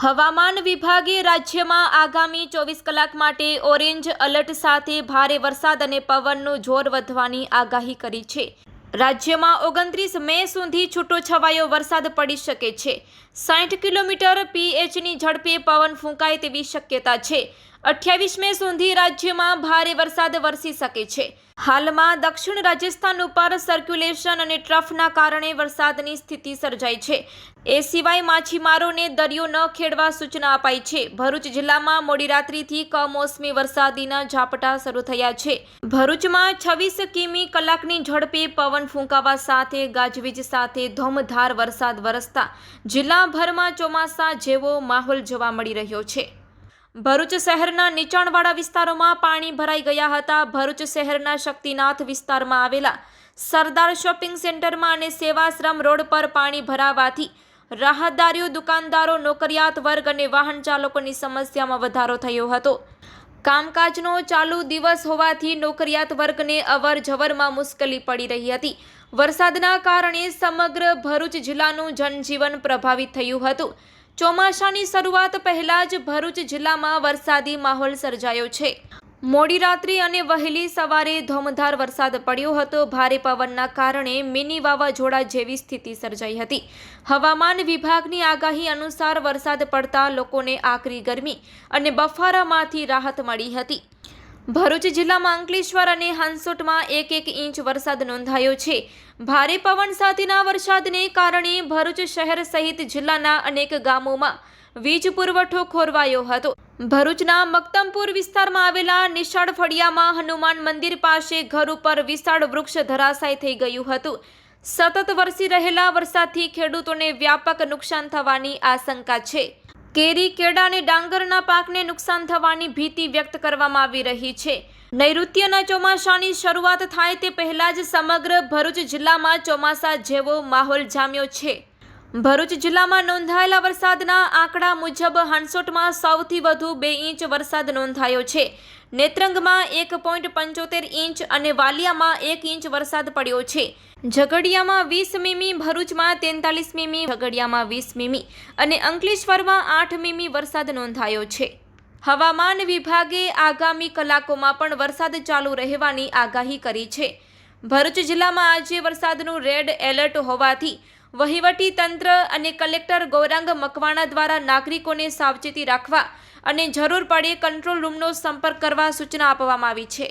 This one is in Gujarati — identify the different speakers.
Speaker 1: હવામાન વિભાગે રાજ્યમાં આગામી ચોવીસ કલાક માટે ઓરેન્જ એલર્ટ સાથે ભારે વરસાદ અને પવનનું જોર વધવાની આગાહી કરી છે. રાજ્યમાં ઓગણત્રીસ મે સુધી છૂટો છવાયો વરસાદ પડી શકે છે. સાઠ કિલોમીટર પીએચની ઝડપે પવન ફૂંકાય તેવી શક્યતા છે. અઠ્યાવીસ મે સુધી રાજ્યમાં ભારે વરસાદ વરસી શકે છે. હાલમાં દક્ષિણ રાજસ્થાન ઉપર સર્ક્યુલેશન અને ટ્રફના કારણે વરસાદની સ્થિતિ સર્જાઈ છે. એ સિવાય માછીમારોને દરિયો ન ખેડવા સૂચના અપાઈ છે. ભરૂચ જિલ્લામાં મોડી રાત્રિથી કમોસમી વરસાદીના ઝાપટા શરૂ થયા છે. ભરૂચમાં છવ્વીસ કિમી કલાકની ઝડપે પવન ફૂંકાવા સાથે ગાજવીજ સાથે ધોમધાર વરસાદ વરસતા જિલ્લાભરમાં ચોમાસા જેવો માહોલ જોવા મળી રહ્યો છે. ભરૂચ શહેરના નીચાણવાળા વિસ્તારોમાં પાણી ભરાઈ ગયા હતા. ભરૂચ શહેરના શક્તિનાથ વિસ્તારમાં આવેલા સરદાર શોપિંગ સેન્ટરમાં અને સેવાશ્રમ રોડ પર પાણી ભરાવાથી રાહતદારીઓ દુકાનદારો, નોકરિયાત વર્ગ અને વાહન ચાલકોની સમસ્યામાં વધારો થયો હતો. કામકાજનો ચાલુ દિવસ હોવાથી નોકરિયાત વર્ગને અવર જવરમાં મુશ્કેલી પડી રહી હતી. વરસાદના કારણે સમગ્ર ભરૂચ જિલ્લાનું જનજીવન પ્રભાવિત થયું હતું. ચોમાસાની શરૂઆત પહેલા જ ભરૂચ જિલ્લામાં વરસાદી માહોલ સર્જાયો છે. મોડી રાત્રિ અને વહેલી સવારે ધોમધાર વરસાદ પડ્યો હતો. ભારે પવનના કારણે મિની વાવાઝોડા જેવી સ્થિતિ સર્જાઈ હતી. હવામાન વિભાગની આગાહી અનુસાર વરસાદ પડતા લોકોને આકરી ગરમી અને બફારામાંથી રાહત મળી હતી. ભરૂચ જિલ્લામાં અંકલેશ્વર અને હાંસોટમાં એક એક ઇંચ વરસાદ નોંધાયો છે. ભારે પવન સાથેના વરસાદને કારણે ભરૂચ શહેર સહિત જિલ્લાના અનેક ગામોમાં વીજ પુરવઠો ખોરવાયો હતો. ભરૂચના મક્તમપુર વિસ્તારમાં આવેલા નિશાળ ફળિયામાં હનુમાન મંદિર પાસે ઘર ઉપર વિશાળ વૃક્ષ ધરાશાય થઈ ગયું હતું. સતત વરસી રહેલા વરસાદથી ખેડૂતોને વ્યાપક નુકસાન થવાની આશંકા છે. કેરી, કેળા અને ડાંગરના પાકને નુકસાન થવાની ભીતિ વ્યક્ત કરવામાં આવી રહી છે. નૈઋત્યના ચોમાસાની શરૂઆત થાય તે પહેલા જ સમગ્ર ભરૂચ જિલ્લામાં ચોમાસા જેવો માહોલ જામ્યો છે. ભરૂચ જિલ્લામાં નોંધાયેલા વરસાદના આંકડા મુજબ હાંસોટમાં સૌથી વધુ બે ઇંચ વરસાદ નોંધાયો છે. નેત્રંગમાં એક પોઈન્ટ પંચોતેર ઇંચ અને વાલિયામાં એક ઇંચ વરસાદ પડ્યો છે. ઝઘડિયામાં વીસ મીમી, ભરૂચમાં તેતાલીસ મીમી, ઝઘડિયામાં વીસ મીમી અને અંકલેશ્વરમાં આઠ મીમી વરસાદ નોંધાયો છે. હવામાન વિભાગે આગામી કલાકોમાં પણ વરસાદ ચાલુ રહેવાની આગાહી કરી છે. ભરૂચ જિલ્લામાં આજે વરસાદનું રેડ એલર્ટ હોવાથી વહીવટી તંત્ર અને કલેક્ટર ગૌરાંગ મકવાણા દ્વારા નાગરિકોને સાવચેતી રાખવા અને જરૂર પડે કંટ્રોલ રૂમનો સંપર્ક કરવા સૂચના આપવામાં આવી છે.